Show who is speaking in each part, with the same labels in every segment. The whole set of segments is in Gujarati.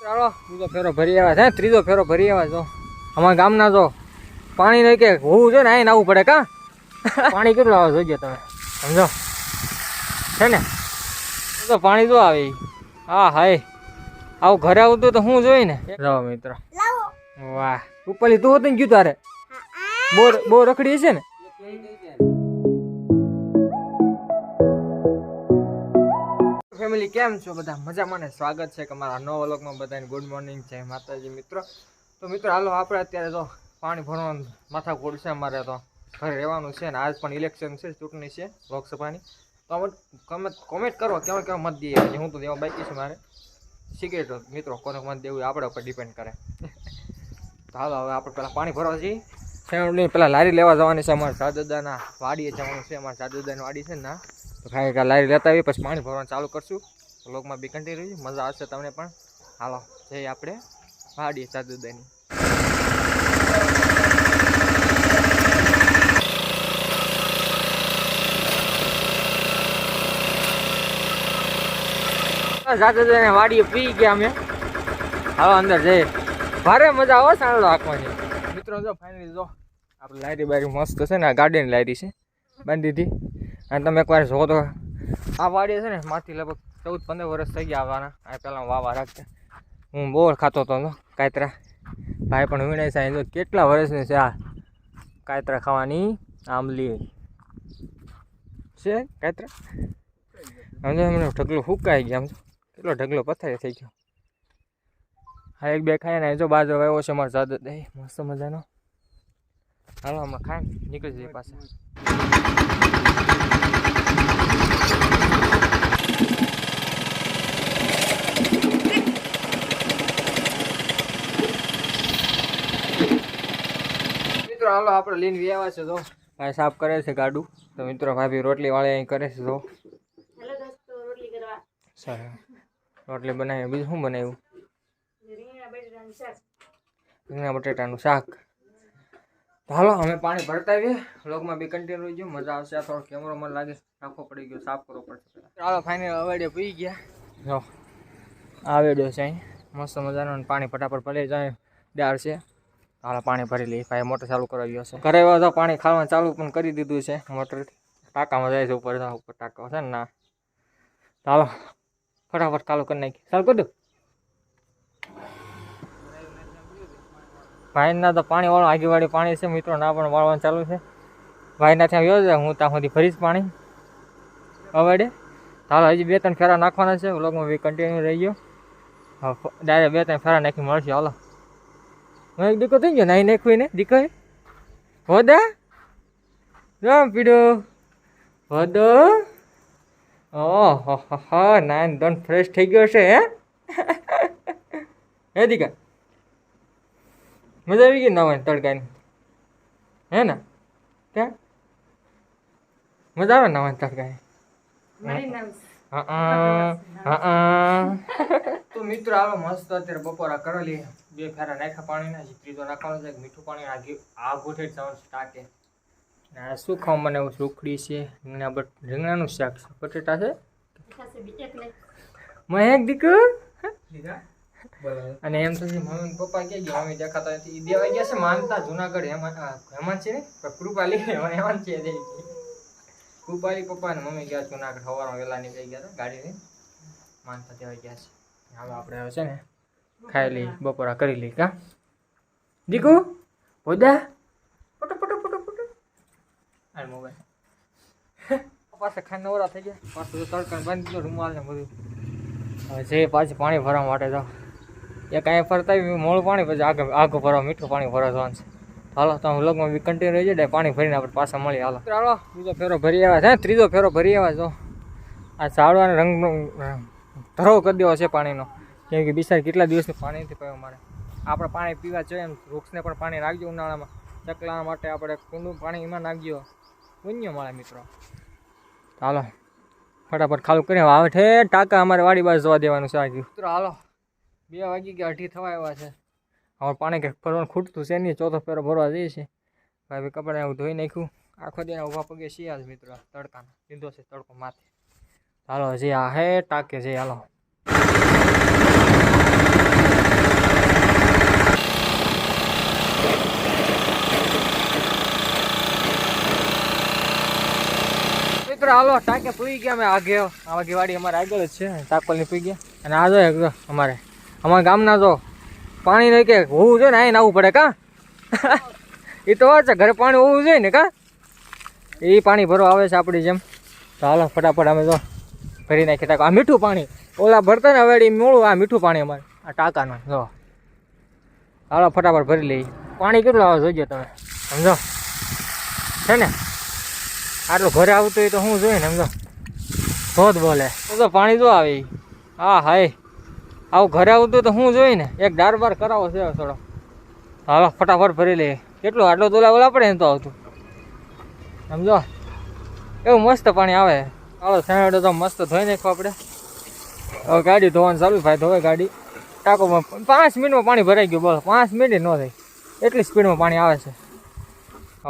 Speaker 1: ચાલો બીજો ફેરો ભરી આવ્યા છે ત્રીજો ફેરો ભરી આવ્યા છો અમારા ગામના જો પાણી નહીં કે હોવું જોઈએ ને અહીં આવવું પડે કા? પાણી કેટલું આવે જોઈજો તમે. સમજો? છે ને? તો પાણી જો આવે. હા હાય. આવું ઘરે આવતું તો હું જોઈ ને? રહો મિત્ર. વાહ. ઉપરલી તું હતું ગયું તારે? બોર બહુ રખડી છે ને? ફેમિલી, કેમ છો બધા? મજામાં ને સ્વાગત છે કે મારા નવા વ્લોગમાં બધાને. ગુડ મોર્નિંગ છે માતાજી મિત્રો. તો મિત્રો, હાલો, આપણે અત્યારે તો પાણી ભરવાનું માથા કોડ છે અમારે તો. ઘરે રહેવાનું છે ને, આજ પણ ઇલેક્શન છે, ચૂંટણી છે લોકસભાની. તો અમે કમેન્ટ કરો, કેવા કેવા મત દઈએ હું તો દેવા બાકી છું મારે. સિગરેટ મિત્રો, કોને મત દેવું આપણા ઉપર ડિપેન્ડ કરે. તો હાલો, હવે આપણે પહેલાં પાણી ભરવા જઈએ. પહેલાં લારી લેવા જવાની છે. અમારા સાદાદાના વાડીએ જવાનું છે. અમારા સાદાદાની વાડી છે ને ખાઈ કા લારી લેતા આવીએ, પછી પાણી ભરવાનું ચાલુ કરશું. લોકમાં બી કન્ટિન્યુ મજા આવશે તમને પણ. હાલો જઈએ આપણે. વાડીએ સાદુદાની સાદાદાની વાડીએ પી ગયા અમે. હાલો, અંદર જઈએ. ભારે મજા આવે સાંડળો રાખવાની મિત્રો, જો ફાઇનલી જો. આપણે લાયરી બારી મસ્ત છે ને, આ ગાર્ડન લાયરી છે. બાંધી દીધી અને તમે એકવાર જો તો. આ વાડી છે ને, માથી લગભગ ચૌદ પંદર વર્ષ થઈ ગયા આવવાના. આ પહેલાં વાવા રાખતા હું બહુ ખાતો હતો કાયતરા. ભાઈ પણ છે જો કેટલા વર્ષની છે આ કાયતરા ખાવાની આંબલી. છે કાયતરા? સમજો મને ઢગલો ફૂંકાઈ ગયા તો કેટલો ઢગલો પથારી થઈ ગયો. હા, એક બે ખાઈને જો બાજુ આવ્યો છે, મારો એ, મસ્ત મજાનો. હાલો હમણાં ખાય નીકળી જઈએ પાસે મિત્રો હાલો આપણે લઈને વ્યાવા છે તો ભાઈ સાફ કરે છે ગાડું. તો મિત્રો ભાભી રોટલી વાળી અહીં કરે છે તો
Speaker 2: હેલો રોટલી
Speaker 1: સારું. રોટલી બનાવી બીજું શું બનાવ્યું?
Speaker 2: રીંગણા બટેટાનું શાક
Speaker 1: રીંગણા બટેટાનું શાક તો હાલો, અમે પાણી ભરતા આવીએ. લોગમાં બી કન્ટિન્યુ રહીજો. મજા આવશે. આ થોડો કેમેરો મને લાગે. રાખવો પડી ગયો. સાફ કરવો પડશે. ચાલો ફાઇનલ અવેડે પી ગયા. જો આવેડ્યો છે અહીં. મસ્ત મજાનો પાણી ફટાફટ ભરી જાય. ડાળ છે. હાલો, પાણી ભરી લઈ ભાઈ મોટર ચાલુ કરાવી ગયો છે. ઘરે આવ્યો તો પાણી ખાવાનું ચાલુ પણ કરી દીધું છે મોટર ટાંકામાં જાય છે ઉપર ઉપર ટાંકા છે ને ના. ચાલો ફટાફટ ચાલુ કરી નાખી ચાલુ કરી દઉં ભાઈના તો પાણી વાળું આગેવાળી પાણી છે, મિત્રો, ના પણ વાળવાનું ચાલુ છે. ભાઈના ત્યાં ગયો છે હું ત્યાં સુધી ફરીશ પાણી. અવાડે. ચાલો, હજી બે ત્રણ ફેરા નાખવાના છે, વ્લોગમાં બી કન્ટિન્યુ રહી ગયો ડાયરેક્ટ બે ત્રણ ફેરા નાખી મળશે, હાલો. હું એક દીકો થઈ ગયો, નાઈ નાખ્યું ને દીકો હોદા. રામ પીડો. હોદો. ઓહો, હા નાન, દોન ફ્રેશ થઈ ગયો છે હે? હે, દીકા? મજા આવી ગઈ નાવાની તડકાની? હે ને? ક્યાં? મજા આવે નાવાની તડકાની? તો મિત્રો આવો મસ્ત અત્યારે બપોરા કરેલી બે ફેરા નાખ્યા પાણીના હજી ત્રીજો નાખવાનો છે મીઠું પાણી આ આ ગોઠે જવાનું સ્ટાર્ટે ના શું ખાવ મને? એવું સુખડી છે રીંગણા બટ રીંગણાનું શાક છે. બટેટા છે?
Speaker 2: ખાસે બીજક ને
Speaker 1: મહેક દીકુ અને એમ તો મમ્મી પપ્પા કે ગયા મમ્મી દેખાતા નથી. ઈ દેવા ગયા છે માનતા જુનાગઢ હેમાન છે ને? કૃપાલી હેમાન છે દે કૃપાલી પપ્પા ને મમ્મી ગયા જુનાગઢ, સવારમાં વહેલા નીકળી ગયા હતા ગાડીને માનતા દેવાઈ ગયા છે. હાલો, આપણે હવે છે ને ખાઈ લઈ બપોરા કરી લઈ કા? દીકુ પોદા પટો પટો પટો પટો આ મોબાઈલ. પાસે ખાઈને નવરા થઈ ગયા. પાછું તડકા બાંધી દીધો રૂમાલ ને બધું. હવે જે પાછું પાણી ભરવા માટે તો એક અહીંયા ફરતા મોડું પાણી પછી આગળ આગળ ભરવા મીઠું પાણી ભરવા જવાનું છે. હાલો તો હું લગમાં બી કન્ટિન્યુ રહી જાય પાણી ભરીને આપણે પાછા મળી હાલો. ચાલો. બીજો ફેરો ભરી આવ્યા છે ત્રીજો ફેરો ભરી આવ્યા છો આ ઝાડવાને રંગનો ધરો કરી દેવો છે પાણીનો. કેમ કે બિચાર કેટલા દિવસથી પાણી નથી પીવું મારે આપણે પાણી પીવા જોઈએ એમ વૃક્ષને પણ પાણી નાખજો ઉનાળામાં. ચકલા માટે આપણે કુંડું પાણી એમાં નાખજો. પુણ્ય મળે મિત્રો. હાલો. ફટાફટ ખાલું કરીને હવે ઠે ટાંકા અમારે વાડી બાજુ જવા દેવાનું છે આગળ. મિત્રો હાલો. બે વાગી ગયા, અઢી થવા આવ્યા છે. હવે પાણી કંઈક ભરવાનું ખૂટતું છે નહીં, ચોથો ફેરો ભરવા જઈએ છીએ. ભાઈ કપડાં એવું ધોઈ નાખ્યું. આખો દિન ઊભા પગે છીએ આજ મિત્રો તડકાના. લીધો છે તડકો માથે. હાલો જે આ હે, ટાકે છે, હાલો. મિત્રો, હાલો, ટાકે પૂરી ગયા અમે આગે. આગેવાડી અમારે આગળ જ છે ટાકોલની પૂરી ગયા. અને આ જો અમારે. અમારા ગામના જો પાણી નહીં કે હોવું જોઈએ ને અહીં આવવું પડે કા? એ તો છે, ઘરે પાણી હોવું જોઈએ ને કા? એ પાણી ભરવા આવે છે આપણી જેમ. તો હાલો, ફટાફટ અમે જો ભરી નાખી ટાંકો. આ મીઠું પાણી. ઓલા ભરતા ને હવે મોળું, આ મીઠું પાણી અમારે. આ ટાંકાનું, જો. હાલો, ફટાફટ ભરી લઈએ. પાણી કેટલું આવે જોઈજો તમે? સમજો? છે ને? આટલું ઘરે આવતું હોય તો શું જોઈએ ને, સમજો? ધોધ બોલે. તો તો પાણી જો આવે. હા, હાય. આવું ઘરે આવતું તો શું જોઈએ ને એક ડાર બાર કરાવો છે થોડો. હાલો, ફટાફટ ભરી લઈએ. કેટલું આટલો તોલા ઓલા પડે ને તો આવતું. સમજો? એવું મસ્ત પાણી આવે. હાલો સેણડો તો મસ્ત ધોઈ નાખો આપણે. હવે ગાડી ધોવાનું ચાલુ ભાઈ ધોવે ગાડી. ટાંકોમાં પાંચ મિનિટમાં પાણી ભરાઈ ગયું, બોલો. પાંચ મિનિટ ન થાય. એટલી સ્પીડમાં પાણી આવે છે.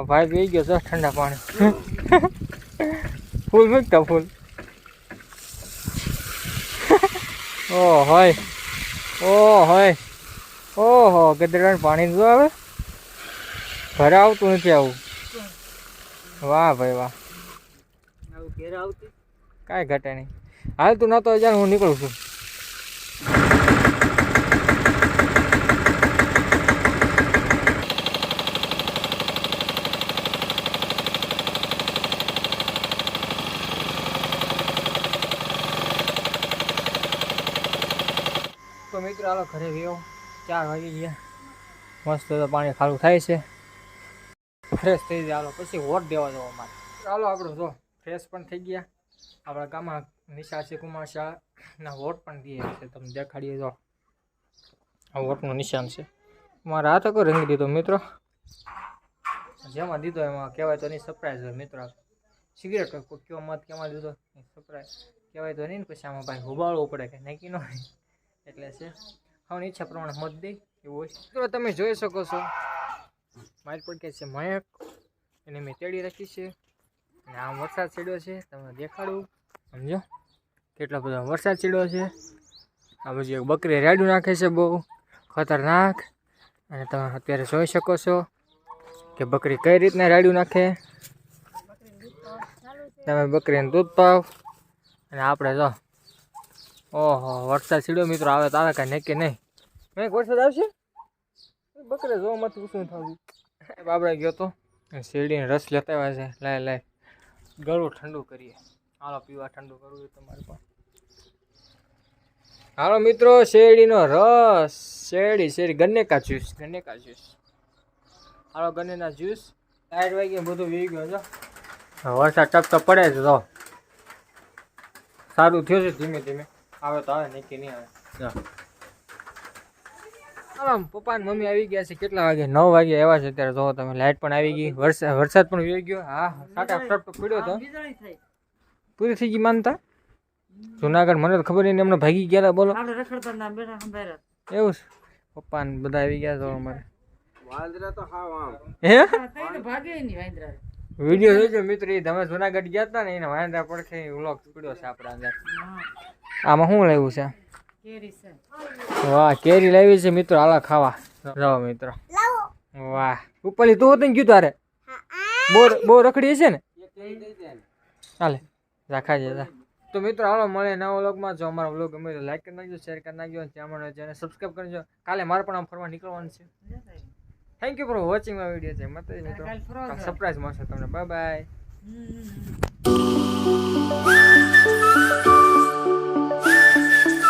Speaker 1: ભાઈ પી ગયો છે ઠંડા પાણી. ફૂલ મૂકતા ફૂલ. ઓ હોય ઓ હોય ઓહો ગદરાનું પાણી જો આવે. ઘરે આવતું નથી આવું. વાહ ભાઈ વાહ.
Speaker 2: આવું ઘેર આવતી?
Speaker 1: કાંઈ ઘટે નહીં. હાલ તું નતો જાણ હું નીકળું છું. મિત્રો, હાલો ઘરે ગયો ચાર વાગી ગયા. મસ્ત પાણી ખાલું થાય છે. ફ્રેશ થઈ જાય, હાલો. પછી વોટ દેવા જવો અમારે. ચાલો આપણે જો ફ્રેશ પણ થઈ ગયા. આપણા ગામમાં નિશા છે, કુમાર શાહના વોટ પણ દે છે. તમે દેખાડીએ જો. આ વોટનું નિશાન છે. મારા હાથ કોઈ રંગી દીધો, મિત્રો. જેમાં દીધો એમાં કહેવાય તો નહીં સરપ્રાઈઝ હોય, મિત્રો. સિગરેટ કયો મત કેમાં દીધો? સરપ્રાઈઝ કહેવાય તો નહીં ને, પછી આમાં ભાઈ હુબાળવું પડે કે નક્કી ન હોય. એટલે છે. હવે ઈચ્છા પ્રમાણે મત દે, એવું હોય મિત્રો તમે જોઈ શકો છો, મારી પડકે છે મયક, એને મેં તેડી રાખી છે. અને આમ વરસાદ ચડ્યો છે, તમને દેખાડું. સમજો? કેટલો બધો વરસાદ ચડ્યો છે. આ પછી એક બકરી રેડું નાખે છે બહુ ખતરનાક. અને તમે અત્યારે જોઈ શકો છો કે બકરી કઈ રીતના રાડ્યું નાખે. તમે બકરીને દૂધ પાવ. અને આપણે જો ઓહો, વરસાદ સીડ્યો મિત્રો આવે તો આવે કાંઈ નક્કી નહીં. મેં વરસાદ આવશે? બકરે જોવા મત શું થયું. બાબરા ગયો તો. શેરડીને રસ લેતા આવ્યા છે. લાય લાય. ગળું ઠંડુ કરીએ. હાલો, પીવા ઠંડુ કરવું હોય તમારે પણ. હાલો મિત્રો, શેરડીનો રસ. શેરડી શેરડી, ગન્નેકા જ્યુસ ગન્નેકા જ્યુસ. હાલો, ગન્નેના જ્યુસ. લાઈટ વાગી બધું વી ગયો જો. વરસાદ ટપટપ પડે છે તો. સારું થયું છે ધીમે ધીમે. આવે તો આવે નક્કી નહીં આવે. જો. પપ્પા ને મમ્મી આવી ગયા છે કેટલા વાગે? નવ વાગે આવ્યા છે અત્યારે. જો તમે લાઇટ પણ આવી ગઈ. વરસાદ વરસાદ પણ વી ગયો. હા સાટા ફટ પડ્યો તો. પૂરી થઈ ગઈ માનતા? જુનાગઢ મને તો ખબર નહીં એમને ભાગી ગયા હતા બોલો.
Speaker 2: આપણે રખડતા ના બેઠા સંભાળ્યા
Speaker 1: એવું છે. પપ્પા ને બધા આવી ગયા તો અમારે.
Speaker 3: વાંદરા તો હાવ આમ.
Speaker 1: હે?
Speaker 2: થઈને ભાગે
Speaker 1: વીડિયો જોજો મિત્ર એ તમે જુનાગઢ ગયા હતા ને એને વાંદરા પડખે વ્લોગ પડ્યો છે આપણા અંદર. આમાં શું લેવું છે? વાહ કેરી લાવી છે મિત્રો. હાલા ખાવા. રહો મિત્રો. વાહ. ઉપરલી તું હતું ગયું તારે? બહુ બહુ રખડી છે ને? ચાલે રાખા છે જા. તો મિત્રો હાલો મળે નવા વ્લોગમાં. જો અમારો વ્લોગ ગમે તો લાઈક કરી નાખજો શેર કરી નાખજો અને ત્યાં મને અને સબસ્ક્રાઈબ કરજો કાલે મારે પણ આમ ફરવા નીકળવાનું છે. Thank you for watching my video છે મત મિત્રો. સરપ્રાઈઝ મળશે તમને. Bye bye